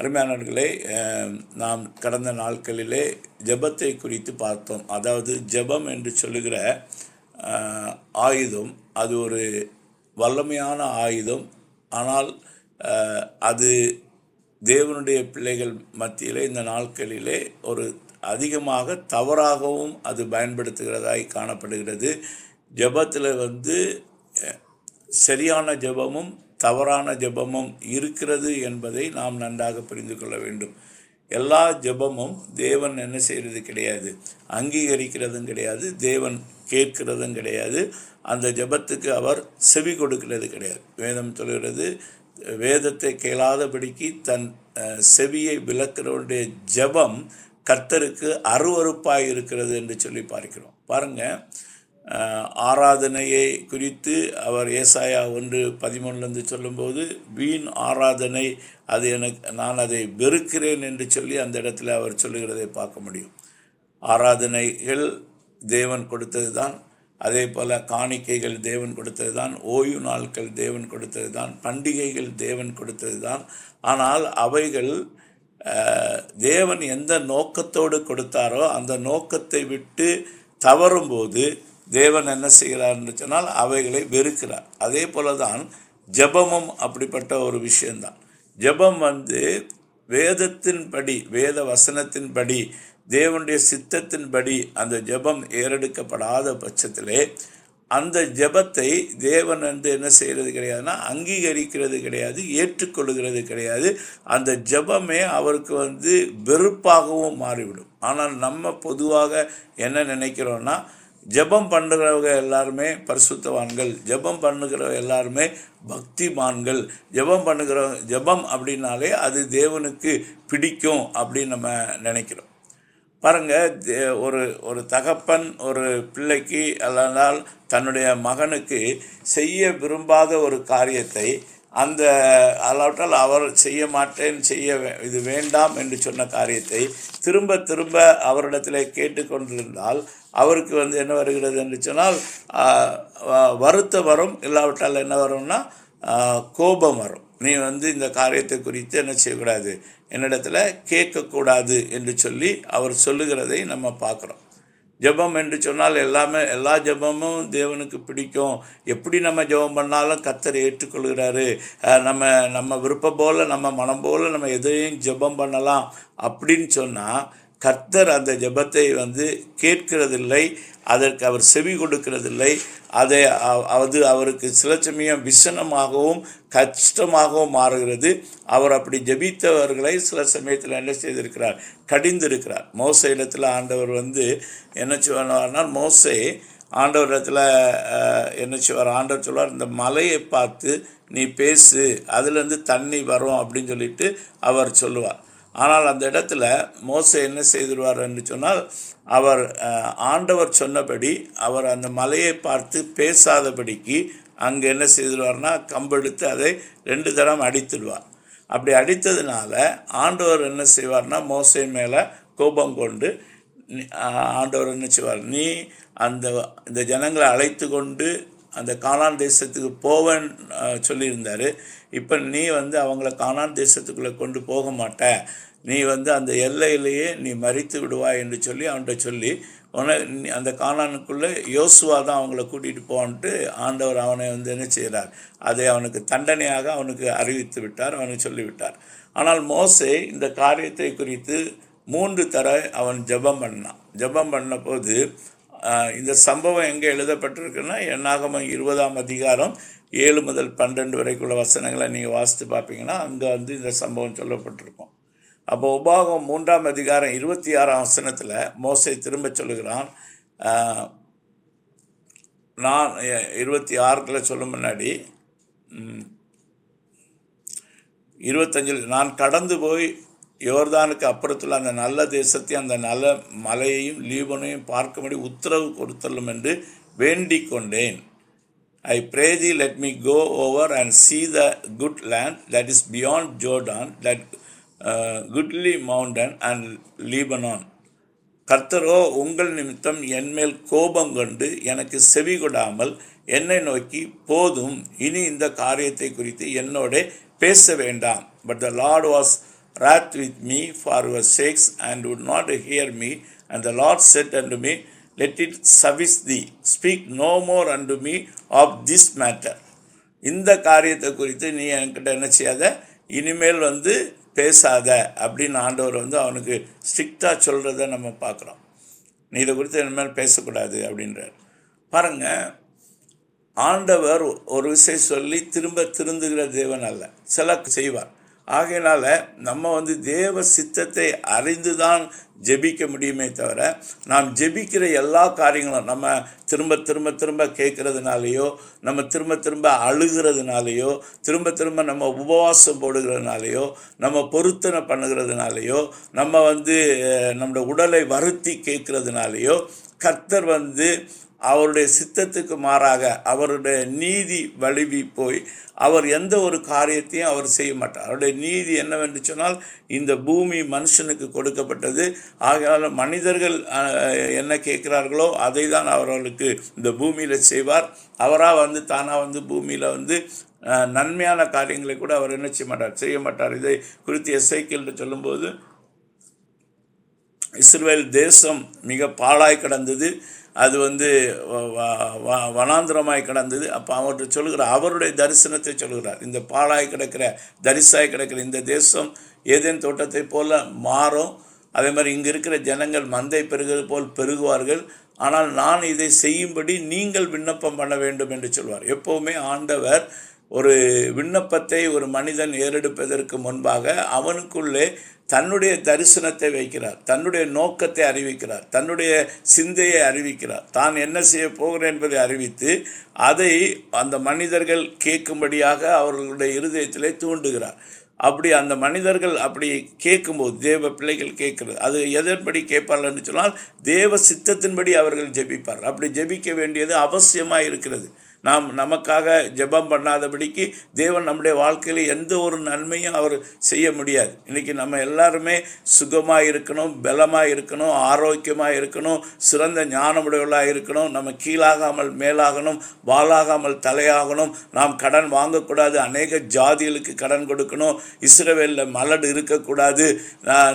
அருமையானவர்களே நாம் கடந்த நாட்களிலே ஜெபத்தை குறித்து பார்த்தோம். அதாவது ஜெபம் என்று சொல்லுகிற ஆயுதம் அது ஒரு வல்லமையான ஆயுதம். ஆனால் அது தேவனுடைய பிள்ளைகள் மத்தியிலே இந்த நாட்களிலே ஒரு அதிகமாக தவறாகவும் அது பயன்படுத்துகிறதாய் காணப்படுகிறது. ஜெபத்தில் வந்து சரியான ஜெபமும் தவறான ஜெபமும் இருக்கிறது என்பதை நாம் நன்றாக புரிந்து கொள்ள வேண்டும். எல்லா ஜெபமும் தேவன் என்ன செய்கிறது கிடையாது. அங்கீகரிக்கிறதும் கிடையாது. தேவன் கேட்கிறதும் கிடையாது. அந்த ஜெபத்துக்கு அவர் செவி கொடுக்கிறது கிடையாது. வேதம் சொல்கிறது வேதத்தை கேளாதபடிக்கு தன் செவியை விளக்கிறவருடைய ஜெபம் கர்த்தருக்கு அருவறுப்பாக இருக்கிறது என்று சொல்லி பார்க்கிறோம். பாருங்கள் ஆராதனையை குறித்து அவர் ஏசாயா ஒன்று பதிமூணுலேருந்து சொல்லும்போது வீண் ஆராதனை அது எனக்கு நான் அதை வெறுக்கிறேன் என்று சொல்லி அந்த இடத்துல அவர் சொல்லுகிறதை பார்க்க முடியும். ஆராதனைகள் தேவன் கொடுத்தது தான் அதே போல் காணிக்கைகள் தேவன் கொடுத்தது தான் ஓய்வு நாட்கள் தேவன் கொடுத்தது தான் பண்டிகைகள் தேவன் கொடுத்தது தான். ஆனால் அவைகள் தேவன் எந்த நோக்கத்தோடு கொடுத்தாரோ அந்த நோக்கத்தை விட்டு தவறும்போது தேவன் என்ன செய்கிறார்னு சொன்னால் அவைகளை வெறுக்கிறார். அதே போல தான் ஜெபமும் அப்படிப்பட்ட ஒரு விஷயந்தான் ஜெபம் வந்து வேதத்தின்படி வேத வசனத்தின்படி தேவனுடைய சித்தத்தின்படி அந்த ஜெபம் ஏறெடுக்கப்படாத பட்சத்திலே அந்த ஜெபத்தை தேவன் வந்து என்ன செய்கிறது கிடையாதுன்னா அங்கீகரிக்கிறது கிடையாது ஏற்றுக்கொள்கிறது கிடையாது. அந்த ஜெபமே அவருக்கு வந்து வெறுப்பாகவும் மாறிவிடும். ஆனால் நம்ம பொதுவாக என்ன நினைக்கிறோன்னா ஜெபம் பண்ணுறவங்க எல்லாருமே பரிசுத்தவான்கள் ஜெபம் பண்ணுகிறவங்க எல்லாருமே பக்திமான்கள். ஜெபம் பண்ணுகிற ஜெபம் அப்படின்னாலே அது தேவனுக்கு பிடிக்கும் அப்படின்னு நம்ம நினைக்கிறோம். பாருங்கள் ஒரு ஒரு தகப்பன் ஒரு பிள்ளைக்கு அல்லனால் தன்னுடைய மகனுக்கு செய்ய விரும்பாத ஒரு காரியத்தை அந்த அல்லாவிட்டால் அவர் செய்ய மாட்டேன் செய்ய வே- இது வேண்டாம் என்று சொன்ன காரியத்தை திரும்ப திரும்ப அவரிடத்தில் கேட்டுக்கொண்டிருந்தால் அவருக்கு வந்து என்ன வருகிறது என்று சொன்னால் வருத்த வ- வருத்தம் வரும் இல்லாவிட்டால் என்ன வரும்னா கோபம் வரும். நீ வந்து இந்த காரியத்தை குறித்து என்ன செய்யக்கூடாது? என்னிடத்துல கேட்கக்கூடாது என்று சொல்லி அவர் சொல்லுகிறதை நம்ம பார்க்குறோம். ஜெபம் என்று சொன்னால் எல்லாமே எல்லா ஜெபமும் தேவனுக்கு பிடிக்கும். எப்படி நம்ம ஜெபம் பண்ணாலும் கத்தர் ஏற்றுக்கொள்கிறாரு. நம்ம நம்ம விருப்பம் போல் நம்ம மனம் போல் நம்ம எதையும் ஜெபம் பண்ணலாம் அப்படின்னு சொன்னால் கர்த்தர் அந்த ஜெபத்தை வந்து கேட்கிறதில்லை அதற்கு அவர் செவி கொடுக்கிறதில்லை அதை அது அவருக்கு சில சமயம் விசனமாகவும் கஷ்டமாகவும் மாறுகிறது. அவர் அப்படி ஜெபித்தவர்களை சில சமயத்தில் என்ன செய்திருக்கிறார்? கடிந்திருக்கிறார். மோச இடத்துல ஆண்டவர் வந்து என்ன செய்வார்னால் மோசை ஆண்டவர் ஆண்டவரிடத்தில் என்ன செய்வார் ஆண்டவர் சொல்வார் இந்த மலையை பார்த்து நீ பேசு அதுலேருந்து தண்ணி வரும் அப்படின்னு சொல்லிட்டு அவர் சொல்லுவார். ஆனால் அந்த இடத்துல மோசை என்ன செய்திருவார் என்று சொன்னால் அவர் ஆண்டவர் சொன்னபடி அவர் அந்த மலையை பார்த்து பேசாதபடிக்கு அங்கே என்ன செய்திருவார்னா கம்பெடுத்து அதை ரெண்டு தரம் அடித்துடுவார் அப்படி அடித்ததுனால ஆண்டவர் என்ன செய்வார்னா மோசை மேலே கோபம் கொண்டு ஆண்டவர் என்ன செய்வார் நீ அந்த இந்த ஜனங்களை அழைத்து கொண்டு அந்த காணான் தேசத்துக்கு போவேன் சொல்லியிருந்தார். இப்போ நீ வந்து அவங்கள காணான் தேசத்துக்குள்ளே கொண்டு போக மாட்ட. நீ வந்து அந்த எல்லையிலேயே நீ மறித்து விடுவாய் என்று சொல்லி அவன்கிட்ட சொல்லி உன அந்த காணானுக்குள்ளே யோசுவா தான் அவங்கள கூட்டிகிட்டு போவான்ட்டு ஆண்டவர் அவனை வந்து என்ன செய்கிறார் அதை அவனுக்கு தண்டனையாக அவனுக்கு அறிவித்து விட்டார் அவனுக்கு சொல்லிவிட்டார் ஆனால் மோசே இந்த காரியத்தை குறித்து மூன்று தர அவன் ஜெபம் பண்ணான். ஜெபம் பண்ண போது இந்த சம்பவம் எங்கே எழுதப்பட்டிருக்குன்னா எண்ணாகமம் இருபதாம் அதிகாரம் ஏழு முதல் பன்னெண்டு வரைக்குள்ள வசனங்களை நீங்கள் வாசித்து பார்ப்பீங்கன்னா அங்கே வந்து இந்த சம்பவம் சொல்லப்பட்டிருக்கும். அப்போ உபாகம் மூன்றாம் அதிகாரம் இருபத்தி ஆறாம் வசனத்தில் மோசை திரும்ப சொல்லுகிறான். நான் எ- இருபத்தி ஆறுக்குள்ள சொல்லும் முன்னாடி இருபத்தஞ்சில் நான் கடந்து போய் யோர்தானுக்கு அப்புறத்தில் அந்த நல்ல தேசத்தையும் அந்த நல்ல மலையையும் லீபனையும் பார்க்கும்படி உத்தரவு கொடுத்தலும் என்று வேண்டிக் கொண்டேன் I pray thee me go over and see the good land that is beyond Jordan that goodly mountain and Lebanon and uh, கர்த்தரோ உங்கள் நிமித்தம் என்மேல் கோபம் கொண்டு எனக்கு செவி கொடாமல் என்னை நோக்கி போதும். இனி இந்த காரியத்தை குறித்து என்னோட பேச வேண்டாம். But the lord was wrath with me for your sakes and would not hear me. And the Lord said unto me, Let it suffice thee. Speak no more unto me of this matter. இந்த காரியத்தை குறித்து நீ என்கிட்ட என்ன செய்யாத இனிமேல் வந்து பேசாத அப்படின்னு ஆண்டவர் வந்து அவனுக்கு ஸ்ட்ரிக்டாக சொல்கிறத நம்ம பார்க்குறோம் நீ இதை குறித்து இனிமேல் பேசக்கூடாது அப்படின்றார் பாருங்க ஆண்டவர் ஒரு விஷயம் சொல்லி திரும்ப திருந்துகிற தேவன் அல்ல சில செய்வார் ஆகையினால் நம்ம வந்து தேவ சித்தத்தை அறிந்து தான் ஜெபிக்க முடியுமே தவிர நாம் ஜெபிக்கிற எல்லா காரியங்களும் நம்ம திரும்ப திரும்ப திரும்ப கேட்கறதுனாலையோ நம்ம திரும்ப திரும்ப அழுகிறதுனாலேயோ திரும்ப திரும்ப நம்ம உபவாசம் போடுகிறதுனாலையோ நம்ம பொருத்தனை பண்ணுகிறதுனாலையோ நம்ம வந்து நம்மளோட நம்முடைய உடலை வருத்தி கேட்குறதுனாலேயோ கர்த்தர் வந்து அவருடைய சித்தத்துக்கு மாறாக அவருடைய நீதி வழுவி போய் அவர் எந்த ஒரு காரியத்தையும் அவர் செய்ய மாட்டார். அவருடைய நீதி என்னவென்று சொன்னால் இந்த பூமி மனுஷனுக்கு கொடுக்கப்பட்டது. ஆகையால் மனிதர்கள் என்ன கேட்கிறார்களோ அதை தான் அவர்களுக்கு இந்த பூமியில் செய்வார். அவராக வந்து தானாக வந்து பூமியில் வந்து நன்மையான காரியங்களை கூட அவர் என்ன செய்ய மாட்டார். செய்ய மாட்டார். இதை குறித்து எஸ்ஐக்கில் சொல்லும்போது இஸ்ரேல் தேசம் மிக பாழாய் கிடந்தது. அது வந்து வ- வ- வனாந்திரமாய் கிடந்தது. அப்போ அவர்கிட்ட சொல்லுகிறார் அவருடைய தரிசனத்தை சொல்லுகிறார். இந்த பாழாய் கிடக்கிற தரிசாய் கிடக்கிற இந்த தேசம் ஏதேன் தோட்டத்தை போல மாறும். அதே மாதிரி இங்கே இருக்கிற ஜனங்கள் மந்தை பெருகிறது போல் பெருகுவார்கள். ஆனால் நான் இதை செய்யும்படி நீங்கள் விண்ணப்பம் பண்ண வேண்டும் என்று சொல்வார். எப்போவுமே ஆண்டவர் ஒரு விண்ணப்பத்தை ஒரு மனிதன் ஏறெடுப்பதற்கு முன்பாக அவனுக்குள்ளே தன்னுடைய தரிசனத்தை வைக்கிறார் தன்னுடைய நோக்கத்தை அறிவிக்கிறார் தன்னுடைய சிந்தையை அறிவிக்கிறார். தான் என்ன செய்ய போகிறேன் என்பதை அறிவித்து அதை அந்த மனிதர்கள் கேட்கும்படியாக அவர்களுடைய இருதயத்திலே தூண்டுகிறார். அப்படி அந்த மனிதர்கள் அப்படி கேட்கும்போது தேவ பிள்ளைகள் கேட்கிறது. அது எதன்படி கேட்பார்கள்னு சொன்னால் தேவ சித்தத்தின்படி அவர்கள் ஜெபிப்பார் அப்படி ஜெபிக்க வேண்டியது அவசியமாக இருக்கிறது. நாம் நமக்காக ஜெபம் பண்ணாதபடிக்கு தேவன் நம்முடைய வாழ்க்கையில் எந்த ஒரு நன்மையும் அவர் செய்ய முடியாது. இன்றைக்கி நம்ம எல்லாருமே சுகமாக இருக்கணும் பலமாக இருக்கணும் ஆரோக்கியமாக இருக்கணும் சிறந்த ஞானமுடையவர்களாக இருக்கணும் நம்ம கீழாகாமல் மேலாகணும் வாளாகாமல் தலையாகணும் நாம் கடன் வாங்கக்கூடாது அநேக ஜாதிகளுக்கு கடன் கொடுக்கணும் இஸ்ரவேலில் மலடு இருக்கக்கூடாது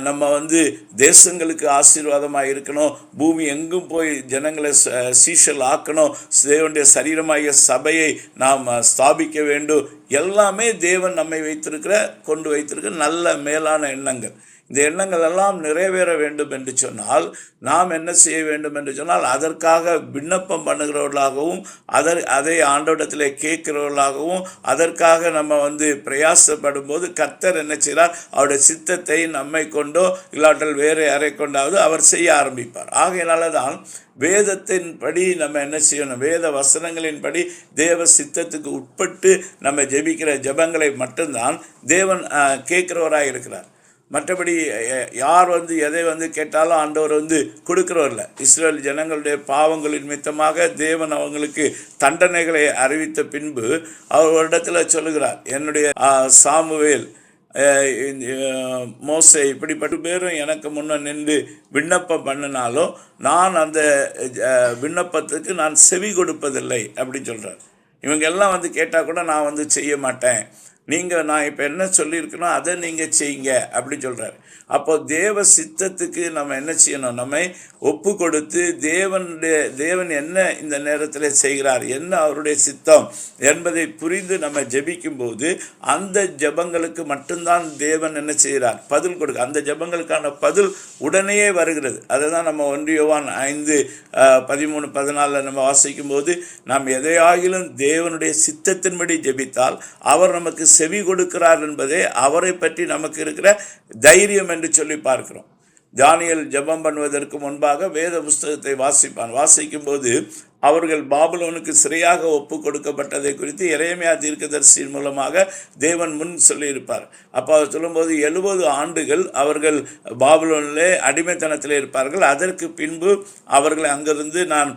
நம்ம வந்து தேசங்களுக்கு ஆசீர்வாதமாக இருக்கணும் பூமி எங்கும் போய் ஜனங்களை ச- சீஷல் ஆக்கணும் தேவனுடைய சரீரமாகிய சபையை நாம் ஸ்தாபிக்க வேண்டும். எல்லாமே தேவன் நம்மை வைத்திருக்கிற கொண்டு வைத்திருக்கிற நல்ல மேலான எண்ணங்கள். இந்த எண்ணங்கள் எல்லாம் நிறைவேற வேண்டும் என்று சொன்னால் நாம் என்ன செய்ய வேண்டும் என்று சொன்னால் அதற்காக விண்ணப்பம் பண்ணுகிறவர்களாகவும் அதர் அதை ஆண்டோடத்தில் கேட்கிறவர்களாகவும் அதற்காக நம்ம வந்து பிரயாசப்படும் போது கர்த்தர் என்ன செய்கிறார்? அவருடைய சித்தத்தை நம்மை கொண்டோ இல்லாட்டல் வேறு யாரை கொண்டாவது அவர் செய்ய ஆரம்பிப்பார். ஆகையினால தான் வேதத்தின்படி நம்ம என்ன செய்யணும்? வேத வசனங்களின்படி தேவ சித்தத்துக்கு உட்பட்டு நம்ம ஜெபிக்கிற ஜெபங்களை மட்டும்தான் தேவன் கேட்குறவராக இருக்கிறார். மற்றபடி யார் வந்து எதை வந்து கேட்டாலும் ஆண்டவர் வந்து கொடுக்குறவரில்ல இல்லை. இஸ்ரேல் ஜனங்களுடைய பாவங்களின் மித்தமாக தேவன் அவங்களுக்கு தண்டனைகளை அறிவித்த பின்பு அவர் இடத்துல சொல்லுகிறார் என்னுடைய சாமுவேல் மோசை இப்படிப்பட்ட பேரும் எனக்கு முன்ன நின்று விண்ணப்பம் பண்ணினாலும் நான் அந்த விண்ணப்பத்துக்கு நான் செவி கொடுப்பதில்லை அப்படின்னு சொல்கிறார் இவங்க எல்லாம் வந்து கேட்டால் கூட நான் வந்து செய்ய மாட்டேன். நீங்கள் நான் இப்போ என்ன சொல்லியிருக்கணும் அதை நீங்கள் செய்யுங்க அப்படி சொல்கிறார் அப்போ தேவ சித்தத்துக்கு நம்ம என்ன செய்யணும்? நம்மை ஒப்பு கொடுத்து தேவனுடைய தேவன் என்ன இந்த நேரத்தில் செய்கிறார்? என்ன அவருடைய சித்தம் என்பதை புரிந்து நம்ம ஜெபிக்கும்போது அந்த ஜெபங்களுக்கு மட்டும்தான் தேவன் என்ன செய்கிறார்? பதில் கொடுக்க அந்த ஜெபங்களுக்கான பதில் உடனேயே வருகிறது. அதை தான் நம்ம ஒன்றியவான் ஐந்து பதிமூணு பதினாலில் நம்ம வாசிக்கும் போது நாம் எதையாகிலும் தேவனுடைய சித்தத்தின்படி ஜெபித்தால் அவர் நமக்கு செவி கொடுக்கிறார் என்பதே அவரை பற்றி நமக்கு இருக்கிற தைரியம் என்று சொல்லி பார்க்கிறோம். தானியல் ஜெபம் பண்ணுவதற்கு முன்பாக வேத புஸ்தகத்தை வாசிப்பான். வாசிக்கும் போது அவர்கள் பாபுலோனுக்கு சிறையாக ஒப்பு கொடுக்கப்பட்டதை குறித்து இறையமையா தீர்க்கதரிசியின் மூலமாக தேவன் முன் சொல்லியிருப்பார். அப்போ அவர் சொல்லும்போது எழுபது ஆண்டுகள் அவர்கள் பாபுலோனிலே அடிமைத்தனத்தில் இருப்பார்கள். அதற்கு பின்பு அவர்களை அங்கிருந்து நான்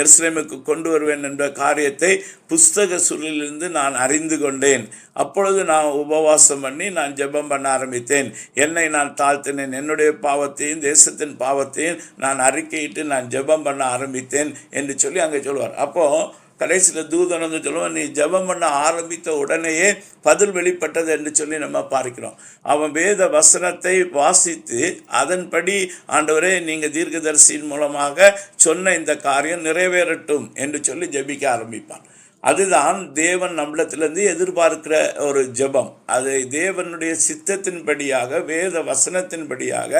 எருசலேமுக்கு கொண்டு வருவேன் என்ற காரியத்தை புஸ்தக சூழலிலிருந்து நான் அறிந்து கொண்டேன். அப்பொழுது நான் உபவாசம் பண்ணி நான் ஜெபம் பண்ண ஆரம்பித்தேன். என்னை நான் தாழ்த்தினேன். என்னுடைய பாவத்தையும் தேசத்தின் பாவத்தையும் நான் அறிக்கையிட்டு நான் ஜெபம் பண்ண ஆரம்பித்தேன் என்று சொல்லி அங்கே சொல்லுவார் அப்போது கடைசியில் தூதன் வந்து சொல்லுவான் நீ ஜெபம் பண்ண ஆரம்பித்த உடனேயே பதில் வெளிப்பட்டது என்று சொல்லி நம்ம பார்க்கிறோம். அவன் வேத வசனத்தை வாசித்து அதன்படி ஆண்டவரே நீங்கள் தீர்க்கதரிசியின் மூலமாக சொன்ன இந்த காரியம் நிறைவேறட்டும் என்று சொல்லி ஜெபிக்க ஆரம்பிப்பான். அதுதான் தேவன் நம்மளத்துலேருந்து எதிர்பார்க்கிற ஒரு ஜெபம். அது தேவனுடைய சித்தத்தின்படியாக வேத வசனத்தின்படியாக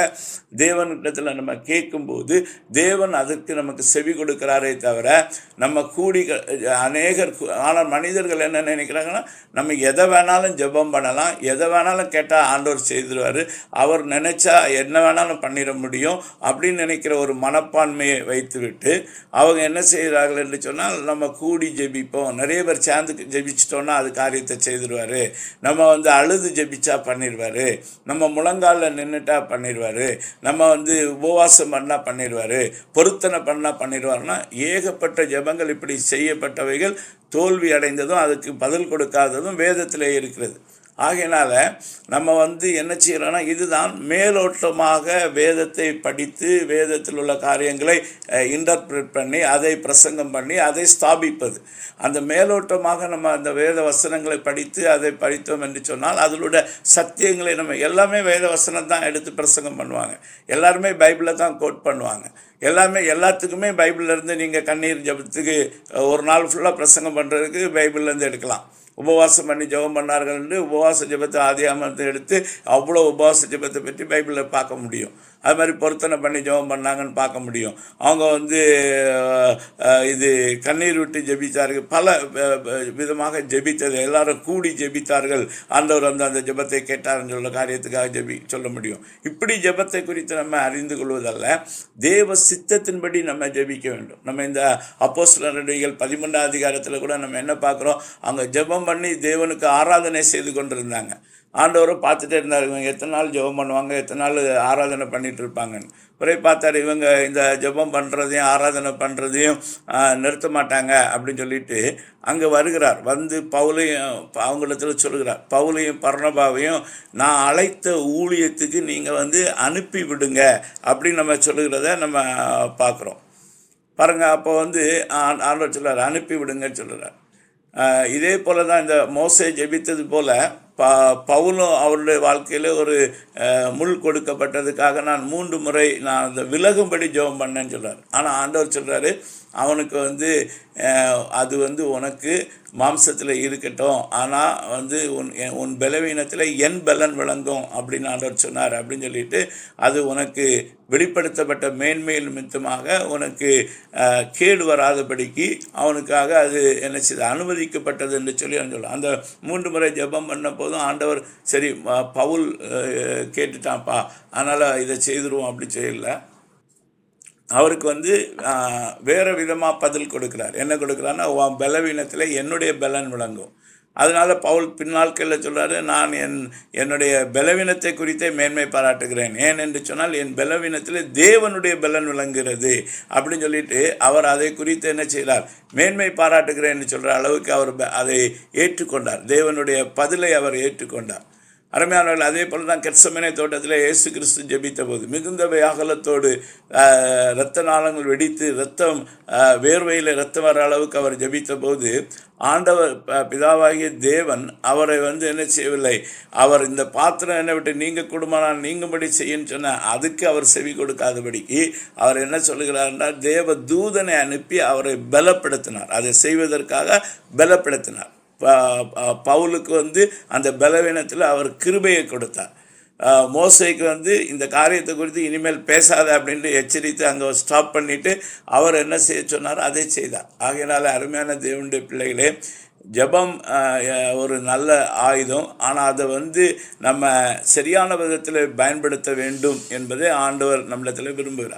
தேவனிடத்தில் நம்ம கேட்கும்போது தேவன் அதற்கு நமக்கு செவி கொடுக்கிறாரே தவிர நம்ம கூடி க- அநேகர் ஆனால் மனிதர்கள் என்ன நினைக்கிறாங்கன்னா நம்ம எதை வேணாலும் ஜெபம் பண்ணலாம் எதை வேணாலும் கேட்டால் ஆண்டவர் செய்திருவார் அவர் நினச்சா என்ன வேணாலும் பண்ணிட முடியும் அப்படின்னு நினைக்கிற ஒரு மனப்பான்மையை வைத்துவிட்டு அவங்க என்ன செய்கிறார்கள் என்று சொன்னால் நம்ம கூடி ஜெபிப்போம். நிறைய பேர் சேர்ந்து ஜெபிச்சிட்டோன்னா அது காரியத்தை செய்திருவார். நம்ம வந்து அழுது ஜெபிச்சா பண்ணிடுவாரு நம்ம முழங்காலில் நின்றுட்டா பண்ணிடுவாரு நம்ம வந்து உபவாசம் பண்ணால் பண்ணிடுவாரு பொருத்தனை பண்ணால் பண்ணிடுவாருன்னா ஏகப்பட்ட ஜெபங்கள் இப்படி செய்யப்பட்டவைகள் தோல்வி அடைந்ததும் அதுக்கு பதில் கொடுக்காததும் வேதத்திலே இருக்கிறது. ஆகையினால் நம்ம வந்து என்ன செய்கிறோன்னா இதுதான் மேலோட்டமாக வேதத்தை படித்து வேதத்தில் உள்ள காரியங்களை இன்டர்பிரட் பண்ணி அதை பிரசங்கம் பண்ணி அதை ஸ்தாபிப்பது. அந்த மேலோட்டமாக நம்ம அந்த வேத வசனங்களை படித்து அதை படித்தோம் என்று சொன்னால் அதனுடைய சத்தியங்களை நம்ம எல்லாமே வேத வசனம் தான் எடுத்து பிரசங்கம் பண்ணுவாங்க. எல்லாருமே பைபிளை தான் கோட் பண்ணுவாங்க. எல்லாமே எல்லாத்துக்குமே பைபிள்லேருந்து நீங்கள் கண்ணீர் ஜபத்துக்கு ஒரு நாள் ஃபுல்லாக பிரசங்கம் பண்ணுறதுக்கு பைபிள்லேருந்து எடுக்கலாம். உபவாசம் பண்ணி ஜெபம் பண்ணார்கள் என்று உபவாச ஜெபத்தை ஆதியாமத்தை எடுத்து அவ்வளோ உபவாச ஜெபத்தை பற்றி பைபிளில் பார்க்க முடியும். அது மாதிரி பொருத்தனை பண்ணி ஜெபம் பண்ணாங்கன்னு பார்க்க முடியும். அவங்க வந்து இது கண்ணீர் விட்டு ஜெபித்தார்கள் பல விதமாக ஜெபித்தது. எல்லாரும் கூடி ஜெபித்தார்கள். ஆண்டவர் வந்து அந்த ஜெபத்தை கேட்டார்னு சொல்ல காரியத்துக்காக ஜெபி சொல்ல முடியும். இப்படி ஜெபத்தை குறித்து நம்ம அறிந்து கொள்வதல்ல. தேவ சித்தத்தின்படி நம்ம ஜெபிக்க வேண்டும். நம்ம இந்த அப்போஸ்தலர் நடவடிக்கைகள் பதிமூன்றாம் அதிகாரத்தில் கூட நம்ம என்ன பார்க்குறோம்? அவங்க ஜெபம் பண்ணி தேவனுக்கு ஆராதனை செய்து கொண்டிருந்தாங்க. ஆண்டவரும் பார்த்துட்டே இருந்தார். இவங்க எத்தனை நாள் ஜெபம் பண்ணுவாங்க எத்தனை நாள் ஆராதனை பண்ணிகிட்டு இருப்பாங்கன்னு. பிறகு பார்த்தாரு இவங்க இந்த ஜெபம் பண்ணுறதையும் ஆராதனை பண்ணுறதையும் நிறுத்த மாட்டாங்க அப்படின்னு சொல்லிட்டு அங்கே வருகிறார். வந்து பவுலையும் அவங்களிடத்தில் சொல்கிறார் பவுலையும் பர்ணபாவையும் நான் அழைத்த ஊழியத்துக்கு நீங்கள் வந்து அனுப்பி விடுங்க அப்படின்னு நம்ம சொல்லுகிறத நம்ம பார்க்குறோம். பாருங்கள் அப்போ வந்து ஆண்டவர் சொல்கிறார் அனுப்பி விடுங்கன்னு சொல்கிறார் இதே போல் தான் இந்த மோசை ஜெபித்தது போல் ப பவுலும் அவருடைய வாழ்க்கையில் ஒரு முள் கொடுக்கப்பட்டதுக்காக நான் மூன்று முறை நான் அந்த விலகும்படி ஜெபம் பண்ணேன்னு சொல்கிறார் ஆனால் ஆண்டவர் சொல்கிறாரு அவனுக்கு வந்து அது வந்து உனக்கு மாம்சத்தில் இருக்கட்டும். ஆனால் வந்து உன் உன் பலவீனத்தில் என் பலன் விளங்கும் அப்படின்னு ஆண்டவர் சொன்னார் அப்படின்னு சொல்லிட்டு அது உனக்கு வெளிப்படுத்தப்பட்ட மேன்மையில் நிமித்தமாக உனக்கு கேடு வராதபடிக்கு அவனுக்காக அது என்ன செய்து அனுமதிக்கப்பட்டது என்று சொல்லி அவன் சொல்ல அந்த மூன்று முறை ஜெபம் பண்ண போதும் ஆண்டவர் சரி பவுல் கேட்டுட்டான்ப்பா. அதனால் இதை செய்திருவோம் அப்படி செய்யல. அவருக்கு வந்து வேறு விதமாக பதில் கொடுக்குறார். என்ன கொடுக்குறாருன்னா உன் பலவீனத்தில் என்னுடைய பலன் விளங்கும். அதனால் பவுல் பின்னாட்களில் சொல்கிறாரு நான் என் என்னுடைய பலவீனத்தை குறித்தே மேன்மை பாராட்டுகிறேன். ஏன் என்று சொன்னால் என் பலவீனத்தில் தேவனுடைய பலன் விளங்குகிறது. அப்படின்னு சொல்லிட்டு அவர் அதை குறித்து என்ன செய்கிறார்? மேன்மை பாராட்டுகிறேன் சொல்கிற அளவுக்கு அவர் அதை ஏற்றுக்கொண்டார். தேவனுடைய பதிலை அவர் ஏற்றுக்கொண்டார். அருமையானவர்கள் அதே போல தான் கெட்சமனை தோட்டத்தில் இயேசு கிறிஸ்து ஜெபித்த போது மிகுந்த அகலத்தோடு இரத்த நாளங்கள் வெடித்து ரத்தம் வேர்வையில் ரத்தம் வர அளவுக்கு அவர் ஜெபித்த போது ஆண்டவர் பிதாவாகிய தேவன் அவரை வந்து என்ன செய்யவில்லை? அவர் இந்த பாத்திரம் என்னை விட்டு நீங்கள் குடும்பம் நீங்கும்படி செய்யுன்னு சொன்ன அதுக்கு அவர் செவி கொடுக்காதபடிக்கு அவர் என்ன சொல்லுகிறார்னா தேவ தூதனை அனுப்பி அவரை பலப்படுத்தினார். அதை செய்வதற்காக பலப்படுத்தினார். பவுலுக்கு வந்து அந்த பலவீனத்தில் அவர் கிருபையை கொடுத்தார். மோசைக்கு வந்து இந்த காரியத்தை குறித்து இனிமேல் பேசாத அப்படின்ட்டு எச்சரித்து அங்கே ஸ்டாப் பண்ணிவிட்டு அவர் என்ன செய்ய சொன்னாரோ அதை செய்தார். ஆகையினால அருமையான தேவனுடைய பிள்ளைகளே ஜெபம் ஒரு நல்ல ஆயுதம். ஆனால் அதை வந்து நம்ம சரியான விதத்தில் பயன்படுத்த வேண்டும் என்பதை ஆண்டவர் நம்மிடத்தில் விரும்புகிறார்.